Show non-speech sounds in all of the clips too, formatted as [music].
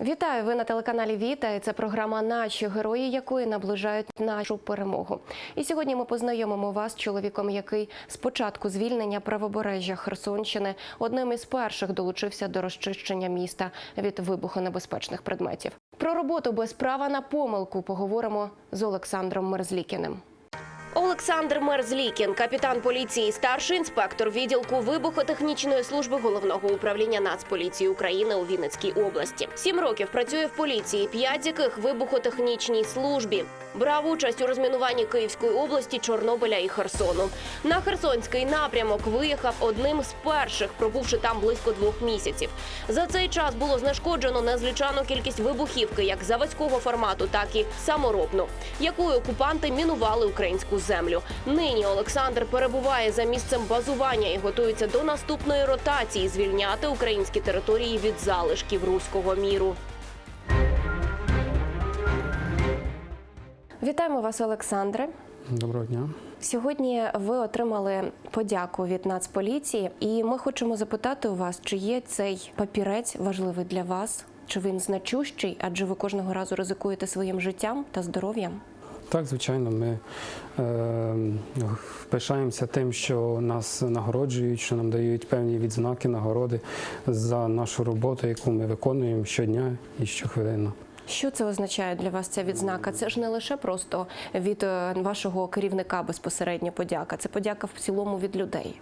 Вітаю! Ви на телеканалі Віта. і Це програма Наші герої, якої наближають нашу перемогу. І сьогодні ми познайомимо вас з чоловіком, який з початку звільнення правобережжя Херсонщини одним із перших долучився до розчищення міста від вибухонебезпечних предметів. Про роботу без права на помилку поговоримо з Олександром Мерзлікіним. Олександр Мерзлікін, капітан поліції, старший інспектор відділку вибухотехнічної служби головного управління Нацполіції України у Вінницькій області. Сім років працює в поліції, п'ять з яких вибухотехнічній службі. Брав участь у розмінуванні Київської області, Чорнобиля і Херсону. На Херсонський напрямок виїхав одним з перших, пробувши там близько двох місяців. За цей час було знешкоджено незлічану кількість вибухівки, як заводського формату, так і саморобну, якою окупанти мінували українську землю. Нині Олександр перебуває за місцем базування і готується до наступної ротації звільняти українські території від залишків руського міру. Вітаємо вас, Олександре. Доброго дня. Сьогодні ви отримали подяку від Нацполіції, і ми хочемо запитати у вас, чи є цей папірець важливий для вас, чи він значущий, адже ви кожного разу ризикуєте своїм життям та здоров'ям. Так, звичайно, ми е, пишаємося тим, що нас нагороджують, що нам дають певні відзнаки, нагороди за нашу роботу, яку ми виконуємо щодня і щохвилину. Що це означає для вас ця відзнака? Це ж не лише просто від е, вашого керівника безпосередньо подяка, це подяка в цілому від людей.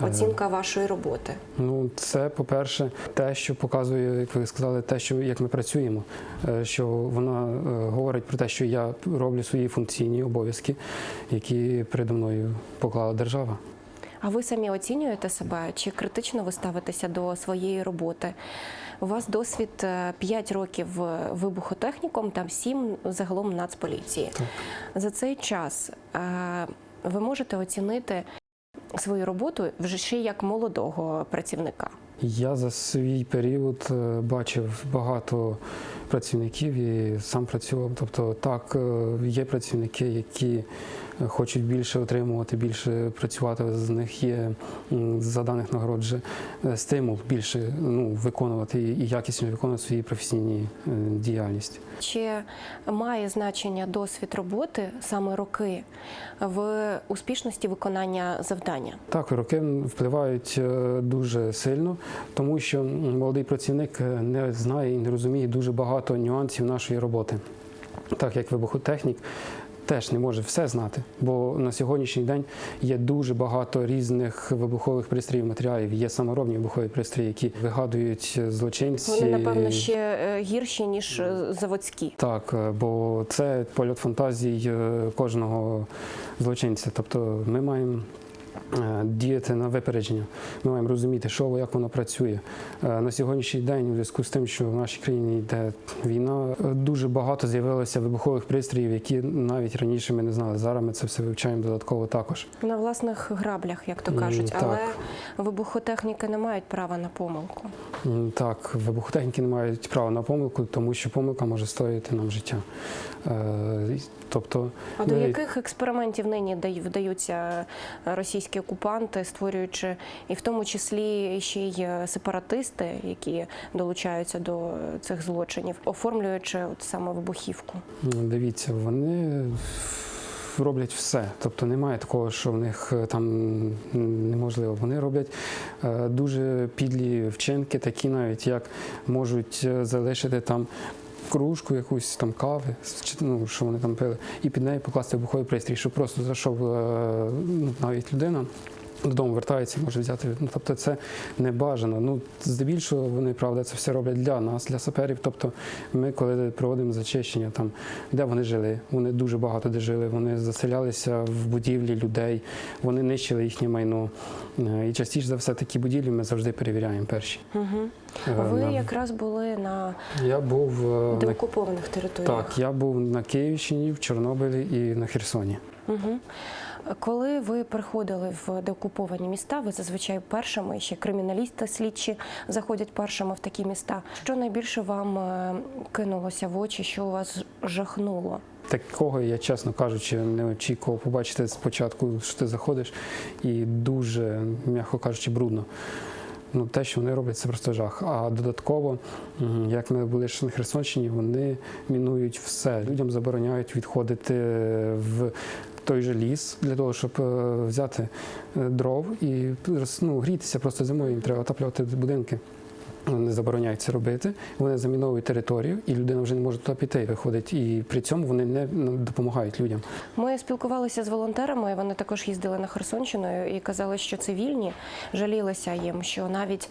Оцінка вашої роботи. Ну, це, по-перше, те, що показує, як ви сказали, те, що як ми працюємо, е, що вона е, говорить про те, що я роблю свої функційні обов'язки, які передо мною поклала держава. А ви самі оцінюєте себе? Чи критично ви ставитеся до своєї роботи? У вас досвід 5 років е, вибухотехніком та 7 загалом нацполіції. Так. За цей час ви можете оцінити свою роботу вже ще як молодого працівника. Я за свій період е, бачив багато працівників і сам працював. Тобто, так, е, є працівники, які хочуть більше отримувати, більше працювати. З них є за даних нагород же е, стимул більше ну, виконувати і якісно виконувати свої професійні е, діяльність. Чи має значення досвід роботи саме роки в успішності виконання завдання? Так, роки впливають е, дуже сильно, тому що молодий працівник не знає і не розуміє дуже багато нюансів нашої роботи. Так як вибухотехнік теж не може все знати, бо на сьогоднішній день є дуже багато різних вибухових пристроїв, матеріалів. Є саморобні вибухові пристрої, які вигадують злочинці. Вони напевно ще е, гірші ніж е, заводські. Так, е, бо це польот фантазій кожного злочинця. Тобто ми маємо діяти на випередження. Ми маємо розуміти, що як воно працює. Е, На сьогоднішній день, у зв'язку з тим, що в нашій країні йде війна, е, дуже багато з'явилося вибухових пристроїів, які навіть раніше ми не знали. Зараз ми це все вивчаємо додатково також. На власних граблях, як то кажуть, так. але вибухотехніки не мають права на помилку. Так, вибухотехніки не мають права на помилку, тому що помилка може стоїти нам життя. Тобто, А до яких експериментів нині вдаються російські окупанти, створюючи і в тому числі ще й е, сепаратисти, які долучаються до цих злочинів, оформлюючи от саме вибухівку? Ну, Дивіться, вони роблять все. Тобто немає такого, що в них е, там неможливо. Вони роблять е, дуже підлі вчинки, такі навіть як можуть залишити там. Кружку якусь там кави, ну, що вони там пили, і під нею покласти вибуховий пристрій, щоб просто зайшов е, ну, навіть людина. Додому вертається, може взяти. Ну тобто це не бажано. Ну здебільшого вони правда це все роблять для нас, для саперів. Тобто, ми, коли проводимо зачищення, там де вони жили, вони дуже багато де жили. Вони заселялися в будівлі людей, вони нищили їхнє майно. Е, І частіше за все такі будівлі ми завжди перевіряємо перші. Угу. Е, Ви на- якраз були на Я був е, на деокупованих територіях. так, я був на Київщині, в Чорнобилі і на Херсоні. Угу. Коли ви приходили в деокуповані міста, ви зазвичай першими, ще криміналісти слідчі заходять першими в такі міста. Що найбільше вам е, кинулося в очі, що вас жахнуло? Такого я, чесно кажучи, не очікував побачити спочатку, що ти заходиш, і дуже, м'яко кажучи, брудно. Ну, те, що вони роблять, це просто жах. А додатково, як ми були ще на Херсонщині, вони мінують все. Людям забороняють відходити в той же ліс для того, щоб е, взяти е, дров і ну, грітися просто зимою. Їм треба отаплювати будинки. Вони забороняють це робити. Вони заміновують територію, і людина вже не може туди піти. Виходить, і при цьому вони не ну, допомагають людям. Ми спілкувалися з волонтерами. Вони також їздили на Херсонщину і казали, що цивільні жалілися їм, що навіть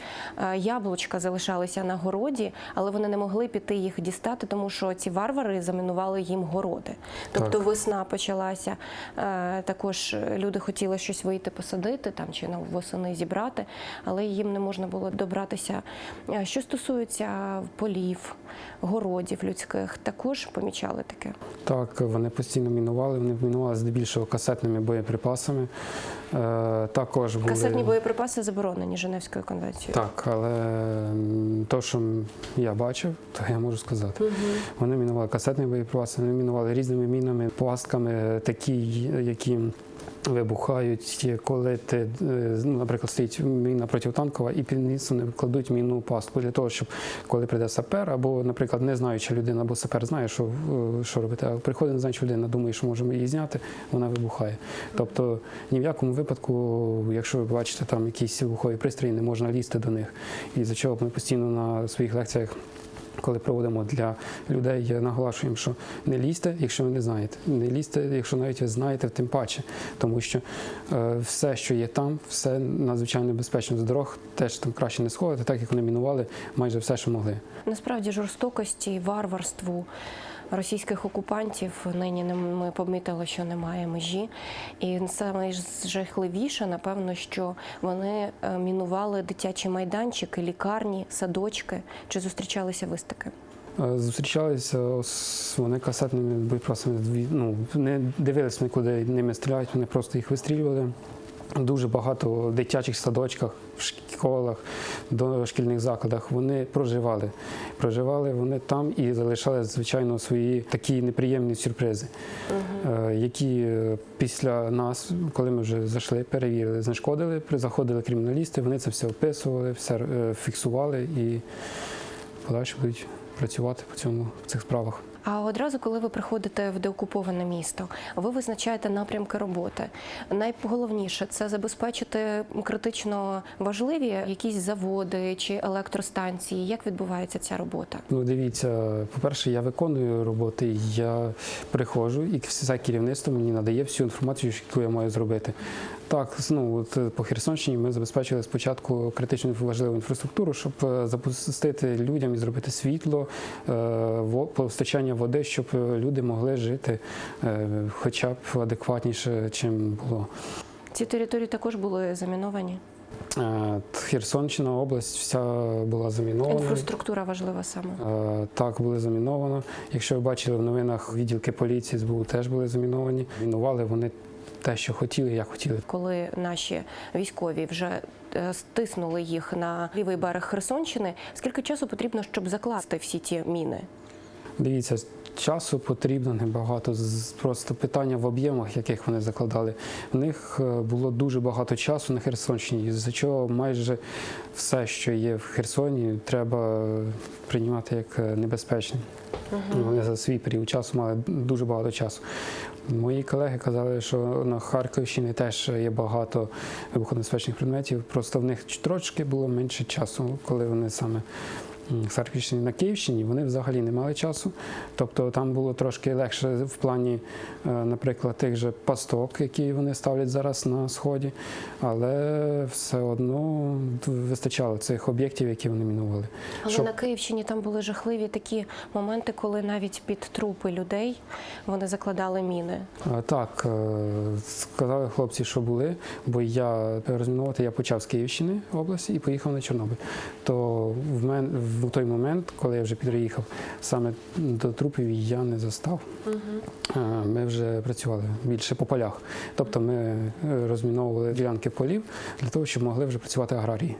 е, яблучка залишалися на городі, але вони не могли піти їх дістати, тому що ці варвари замінували їм городи. Тобто Так. весна почалася. е, Також люди хотіли щось вийти посадити там чи на восени зібрати, але їм не можна було добратися. Е, Що стосується полів, городів людських, також помічали таке. Так, вони постійно мінували. Вони мінували здебільшого касетними боєприпасами. Е, також були... Касетні боєприпаси заборонені Женевською конвенцією. Так, але то, що я бачив, то я можу сказати. Вони мінували касетні боєприпаси, вони мінували різними мінами, пластками, такі, які вибухають, коли ти, е, наприклад, стоїть міна протитанкова, і під низ вони кладуть мінну пастку для того, щоб коли прийде сапер, або, наприклад, не знаюча людина, або сапер знає, що, е, що робити, а приходить не незнаюча людина, думає, що можемо її зняти, вона вибухає. Тобто ні в якому випадку, якщо ви бачите там якісь вибухові пристрої, не можна лізти до них. І за чого ми постійно на своїх лекціях. Коли проводимо для людей, наголошуємо, що не лізьте, якщо ви не знаєте. Не лізьте, якщо навіть ви знаєте, тим паче. Тому що е, все, що є там, все надзвичайно безпечно з дорог, теж там краще не сходити, так як вони мінували майже все, що могли. Насправді жорстокості, варварству російських окупантів нині ми помітили, що немає межі. І саме жахливіше, напевно, що вони е, мінували дитячі майданчики, лікарні, садочки. Чи зустрічалися ви з таким? Е, Зустрічалися з вони касетними боєприпасами. Ну, не дивилися нікуди ними стріляють, вони просто їх вистрілювали. Дуже багато в дитячих садочках, в школах, дошкільних закладах вони проживали. Проживали вони там і залишали, звичайно, свої такі неприємні сюрпризи, е, які е, після нас, коли ми вже зайшли, перевірили, знешкодили, заходили криміналісти, вони це все описували, все е, фіксували і подальше будуть працювати по цьому в цих справах. А одразу, коли ви приходите в деокуповане місто, ви визначаєте напрямки роботи. Найголовніше це забезпечити критично важливі якісь заводи чи електростанції. Як відбувається ця робота? Ну, дивіться, по-перше, я виконую роботи, я приходжу, і все керівництво мені надає всю інформацію, яку я маю зробити. Так, ну от е, по Херсонщині ми забезпечили спочатку критично важливу інфраструктуру, щоб е, запустити людям і зробити світло, е, постачання води, щоб е, люди могли жити е, хоча б адекватніше, чим було. Ці території також були заміновані. Е, Херсонщина область вся була замінована. Інфраструктура важлива саме. Так, були заміновано. Якщо ви бачили в новинах, відділки поліції СБУ теж були заміновані. Мінували вони те, що хотіли, як хотіли. Коли наші військові вже стиснули їх на лівий берег Херсонщини, скільки часу потрібно, щоб закласти всі ті міни? Дивіться, часу потрібно небагато. Просто питання в об'ємах, яких вони закладали. В них е, було дуже багато часу на Херсонщині, з-за чого майже все, що є в Херсоні, треба приймати як е, небезпечне. Вони за свій період часу мали дуже багато часу. Мої колеги казали, що на Харківщині теж є багато вибухонебезпечних предметів, просто в них трошки було менше часу, коли вони саме Харківщині на Київщині вони взагалі не мали часу. Тобто там було трошки легше в плані, е, наприклад, тих же пасток, які вони ставлять зараз на сході, але все одно вистачало цих об'єктів, які вони мінували. Але Щоб- на Київщині там були жахливі такі моменти, коли навіть під трупи людей вони закладали міни. Так, е, сказали хлопці, що були, бо я розмінувати я почав з Київщини області і поїхав на Чорнобиль. То в мен в той момент, коли я вже під'їхав, саме до трупів я не застав. Ми вже працювали більше по полях. Тобто ми е, розміновували ділянки полів для того, щоб могли вже працювати аграрії.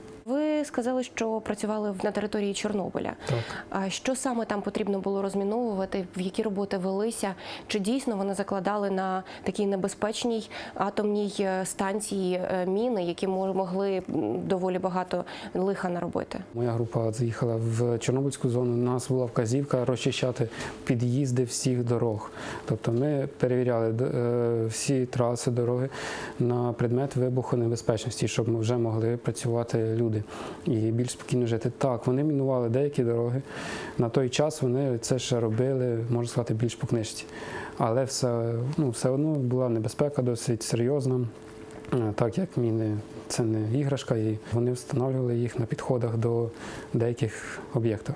Ви сказали, що працювали на території Чорнобиля. Так. Що саме там потрібно було розміновувати? В які роботи велися? Чи дійсно вони закладали на такій небезпечній атомній е, станції е, міни, які мо- могли доволі багато лиха наробити? Моя група заїхала в Чорнобильську зону. У нас була вказівка розчищати під'їзди всіх дорог. Тобто ми перевіряли е, всі траси дороги на предмет вибухонебезпечності, щоб ми вже могли працювати люди і більш спокійно жити. Так, вони мінували деякі дороги. На той час вони це ще робили, можна сказати, більш по книжці. Але все, ну, все одно була небезпека досить серйозна. Е, Так як міни це не іграшка, і вони встановлювали їх на підходах до деяких об'єктів.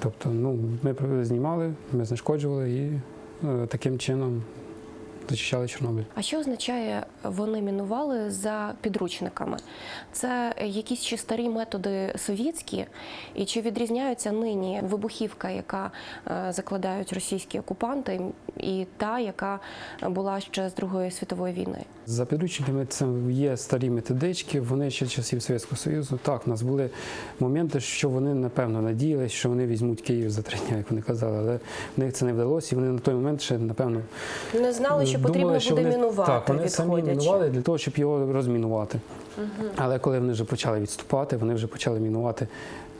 Тобто, ну, ми знімали, ми знешкоджували і е, таким чином зачищали Чорнобиль. А що означає вони мінували за підручниками? Це якісь ще старі методи совєтські, і чи відрізняються нині вибухівка, яка е, закладають російські окупанти, і та, яка була ще з Другої світової війни? За підручниками це є старі методички, вони ще часів Совєтського Союзу. Так, у нас були моменти, що вони напевно надіялись, що вони візьмуть Київ за три дня, як вони казали, але в них це не вдалося, і вони на той момент ще напевно Не знали, що Думали, потрібно що буде вони- мінувати. Так, вони самі мінували для того, щоб його розмінувати. Але коли вони вже почали відступати, вони вже почали мінувати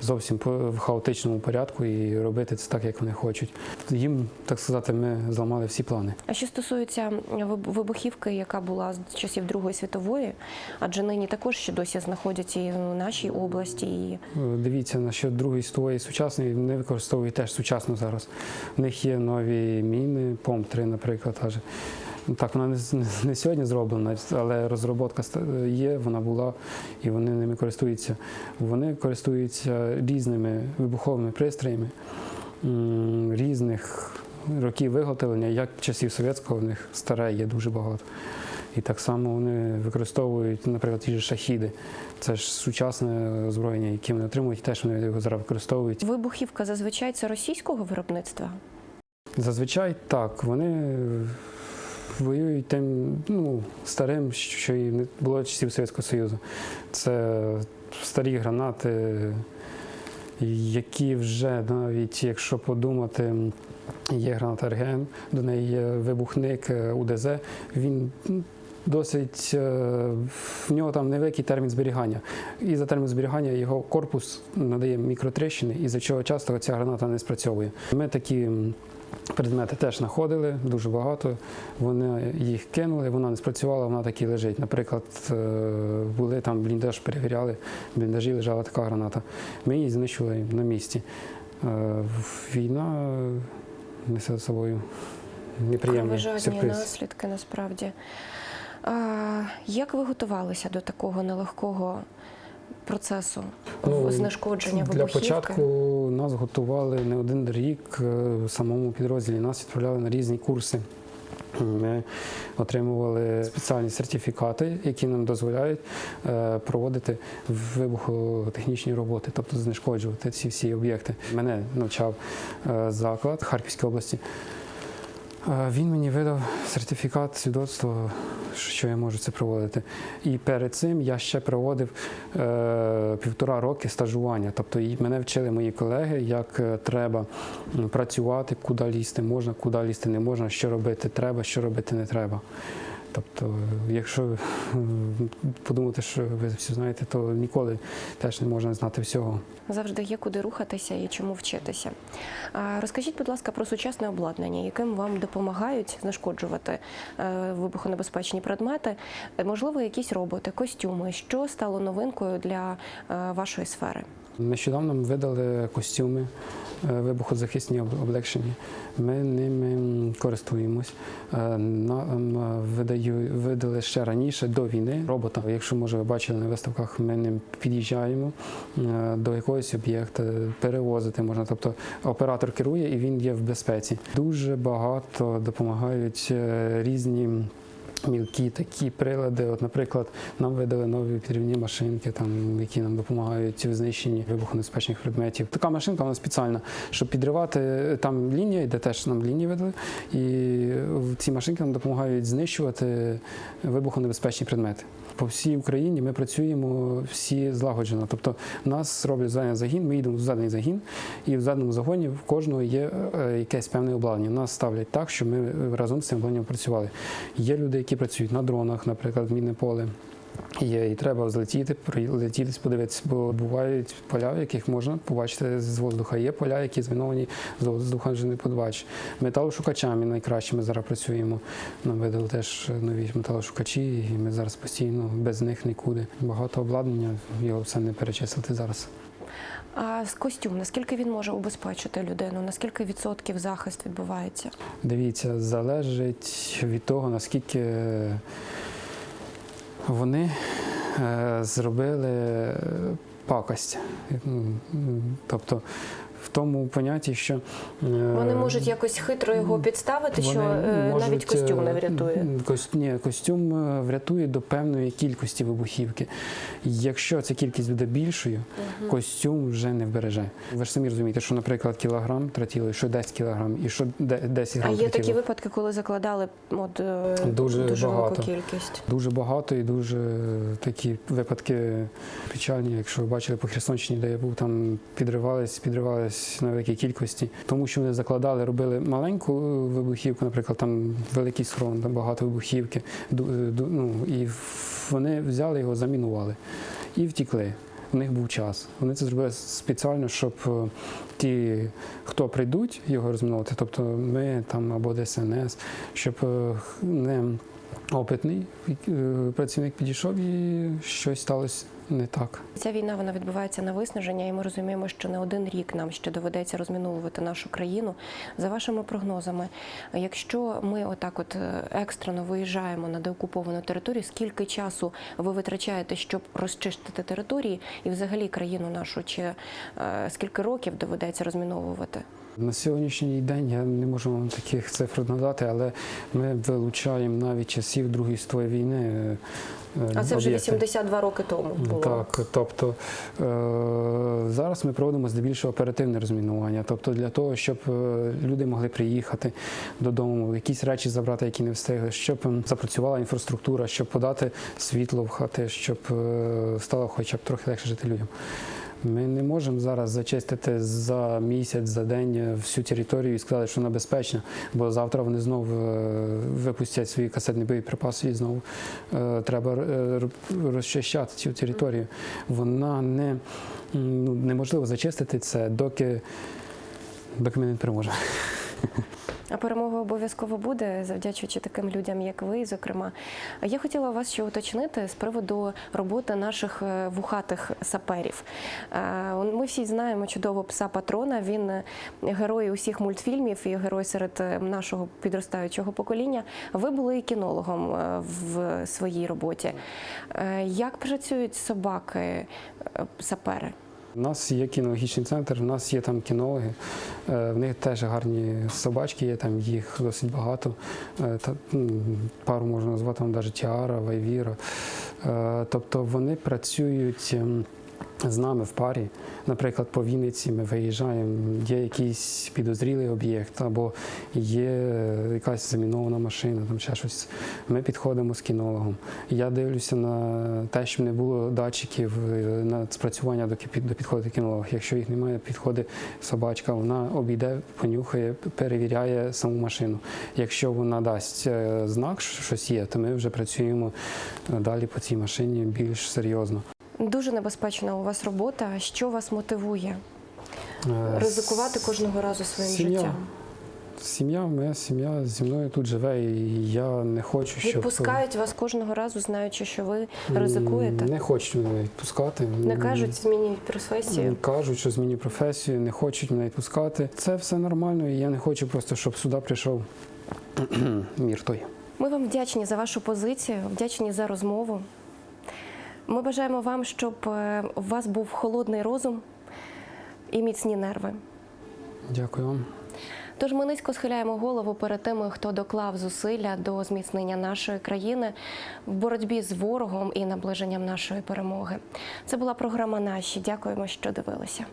зовсім по- в хаотичному порядку і робити це так, як вони хочуть. Їм, так сказати, ми зламали всі плани. А що стосується вибухівки, яка була з часів Другої світової, адже нині також ще досі знаходяться і в нашій області, і Е, Дивіться, на що другої світової сучасної не використовують теж сучасно зараз. У них є нові міни, ПОМ-3, наприклад. Аж. Так, вона не, сьогодні зроблена, але розробка ста- є, вона була, і вони ними користуються. Вони користуються різними вибуховими пристроями різних років виготовлення, як часів совєтського, в них старе є дуже багато. І так само вони використовують, наприклад, ті ж шахіди. Це ж сучасне озброєння, яке вони отримують, теж вони його зараз використовують. вибухівка зазвичай це російського виробництва. Зазвичай так, вони воюють тим ну, старим, що і не було часів Совєтського Союзу. Це старі гранати, які вже навіть, якщо подумати, є граната РГМ, до неї є вибухник е, УДЗ, він досить е, в нього там невеликий термін зберігання. І за термін зберігання його корпус надає мікротрещини, і за чого часто ця граната не спрацьовує. Ми такі предмети теж знаходили дуже багато. Вони їх кинули, вона не спрацювала, вона так і лежить. Наприклад, е, були там бліндаж, перевіряли, в бліндажі лежала така граната. Ми її знищили на місці. Е, Війна несе за собою Кровожадні сюрприз. наслідки насправді. Як ви готувалися до такого нелегкого процесу Ну, знешкодження Для вибухівки? початку нас готували не один рік е, в самому підрозділі. Нас відправляли на різні курси. Ми отримували спеціальні сертифікати, які нам дозволяють е, проводити вибухотехнічні роботи, тобто знешкоджувати ці всі об'єкти. Мене навчав е, заклад Харківської області. Е, Він мені видав сертифікат, свідоцтво, що я можу це проводити. І перед цим я ще проводив е, півтора роки стажування. Тобто і мене вчили мої колеги, як е, треба працювати, куди лізти можна, куди лізти не можна, що робити треба, що робити не треба. Тобто, якщо подумати, що ви все знаєте, то ніколи теж не можна знати всього. Завжди є куди рухатися і чому вчитися. Розкажіть, будь ласка, про сучасне обладнання, яким вам допомагають знешкоджувати е, вибухонебезпечні предмети. Е, Можливо, якісь роботи, костюми. Що стало новинкою для е, вашої сфери? Нещодавно ми видали костюми е, вибухозахисні об- облегшені. Ми ними користуємось. Е, Нам е, видаю- видали ще раніше до війни робота. Якщо може ви бачили на виставках, ми ним під'їжджаємо е, до якогось об'єкта, перевозити можна. Тобто оператор керує і він є в безпеці. Дуже багато допомагають різні мілкі такі прилади. От, наприклад, нам видали нові підрівні машинки, там, які нам допомагають в знищенні вибухонебезпечних предметів. Така машинка вона спеціальна, щоб підривати там лінія, йде теж нам лінії видали. І в- ці машинки нам допомагають знищувати вибухонебезпечні предмети. По всій Україні ми працюємо всі злагоджено. Тобто нас роблять зведений загін, ми їдемо в зведений загін, і в заданому загоні в кожного є е, якесь певне обладнання. Нас ставлять так, щоб ми разом з цим обладнанням працювали. Є люди, які працюють на дронах, наприклад, мінне поле. Є, і треба злетіти, прилетітись, подивитися, бо бувають поля, в яких можна побачити з воздуха. Є поля, які зміновані з воздуха вже не побачиш. Металошукачами найкращими зараз працюємо. Нам видали теж нові металошукачі, і ми зараз постійно без них нікуди. Багато обладнання, його все не перечислити зараз. А з костюм, наскільки він може убезпечити людину? Наскільки відсотків захист відбувається? Дивіться, залежить від того, наскільки вони е, зробили пакость. Тобто в тому понятті, що е, Вони можуть якось хитро його підставити, що е, можуть, навіть костюм не е, врятує. ні, костюм е, врятує до певної кількості вибухівки. Якщо ця кількість буде більшою, костюм вже не вбереже. Ви ж самі розумієте, що, наприклад, кілограм тротілу, і що 10 кілограм, і що де- 10 А грам є такі випадки, коли закладали от, е, Дуже велику кількість. Дуже багато і дуже такі випадки печальні. Якщо ви бачили по Херсонщині, де я був, там підривались, підривались на великій кількості, тому що вони закладали, робили маленьку е, вибухівку, наприклад, там великий схрон, там багато вибухівки. е, Ну, і вони взяли його, замінували і втікли. У них був час. Вони це зробили спеціально, щоб е, ті, хто прийдуть його розмінувати, тобто ми там або ДСНС, щоб не опитний працівник підійшов і щось сталося не так. Ця війна вона відбувається на виснаження, і ми розуміємо, що не один рік нам ще доведеться розміновувати нашу країну. За вашими прогнозами, якщо ми отак, от е, екстрено виїжджаємо на деокуповану територію, скільки часу ви витрачаєте, щоб розчистити території і взагалі країну нашу, чи е, скільки років доведеться розміновувати? На сьогоднішній день я не можу вам таких цифр надати, але ми вилучаємо навіть часів Другої світової війни. е, А це вже об'єкти. 82 роки тому було. Так, тобто е, зараз ми проводимо здебільшого оперативне розмінування. Тобто для того, щоб е, люди могли приїхати додому, якісь речі забрати, які не встигли, щоб запрацювала інфраструктура, щоб подати світло в хати, щоб стало хоча б трохи легше жити людям. Ми не можемо зараз зачистити за місяць, за день всю територію і сказати, що вона безпечна, бо завтра вони знову е, випустять свої касетні боєприпаси і знову е, треба е, розчищати цю територію. Вона не ну, неможливо зачистити це, доки, доки ми не переможемо. [laughs] А перемога обов'язково буде, завдячуючи таким людям, як ви, зокрема. Я хотіла вас ще уточнити з приводу роботи наших е, вухатих саперів. Е, Ми всі знаємо чудово пса патрона. Він герой усіх мультфільмів і герой серед е, нашого підростаючого покоління. Ви були кінологом в своїй роботі. Як працюють собаки сапери? У нас є кінологічний центр, у нас є там кінологи, е, в них теж гарні собачки є, там їх досить багато. Е, Та, пару можна назвати, там навіть Тіара, Вайвіра. Е, Тобто вони працюють. З нами в парі, наприклад, по Вінниці ми виїжджаємо, є якийсь підозрілий об'єкт, або є якась замінована машина, там ще щось. Ми підходимо з кінологом. Я дивлюся на те, щоб не було датчиків е, на спрацювання, до підходить кінолог. Якщо їх немає, підходить собачка, вона обійде, понюхає, перевіряє саму машину. Якщо вона дасть е, знак, що щось є, то ми вже працюємо е, далі по цій машині більш серйозно. Дуже небезпечна у вас робота. Що вас мотивує Е, ризикувати кожного разу своїм сім'я. життям? Сім'я, моя сім'я зі мною тут живе, і я не хочу, щоб Відпускають вас кожного разу, знаючи, що ви ризикуєте. Не хочуть мене відпускати. Не кажуть, змінюють професію. Кажуть, що зміню професію, не хочуть мене відпускати. Це все нормально, і я не хочу просто, щоб сюди прийшов [clears throat] мір той. Ми вам вдячні за вашу позицію, вдячні за розмову. Ми бажаємо вам, щоб е, у вас був холодний розум і міцні нерви. Дякую вам. Тож ми низько схиляємо голову перед тими, хто доклав зусилля до зміцнення нашої країни в боротьбі з ворогом і наближенням нашої перемоги. Це була програма Наші. Дякуємо, що дивилися.